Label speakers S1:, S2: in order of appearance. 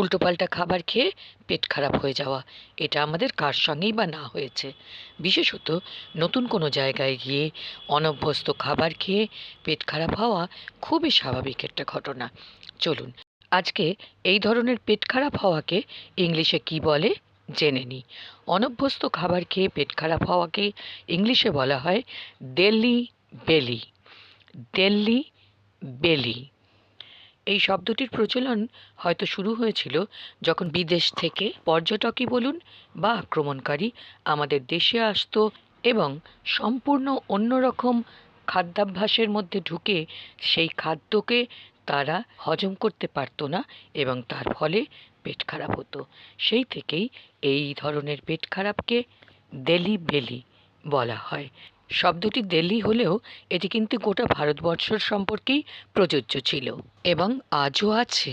S1: উল্টোপাল্টা খাবার খেয়ে পেট খারাপ হয়ে যাওয়া, এটা আমাদের কার সঙ্গেই বা না হয়েছে। বিশেষত নতুন কোনো জায়গায় গিয়ে অনভ্যস্ত খাবার খেয়ে পেট খারাপ হওয়া খুবই স্বাভাবিক একটা ঘটনা। চলুন, আজকে এই ধরনের পেট খারাপ হওয়াকে ইংলিশে কি বলে জেনে নিই। অনভ্যস্ত খাবার খেয়ে পেট খারাপ হওয়াকে ইংলিশে বলা হয় ডেলি বেলি। ডেলি বেলি। এই শব্দটির প্রচলন হয়তো শুরু হয়েছিল যখন বিদেশ থেকে পর্যটকই বলুন বা আক্রমণকারী আমাদের দেশে আসতো এবং সম্পূর্ণ অন্যরকম খাদ্যাভ্যাসের মধ্যে ঢুকে সেই খাদ্যকে তারা হজম করতে পারতো না এবং তার ফলে পেট খারাপ হতো। সেই থেকেই এই ধরনের পেট খারাপকে দেলি বেলি বলা হয়। শব্দটি দিল্লি হলেও এটি কিন্তু গোটা ভারতবর্ষর সম্পর্কেই প্রযোজ্য ছিল এবং আজও আছে।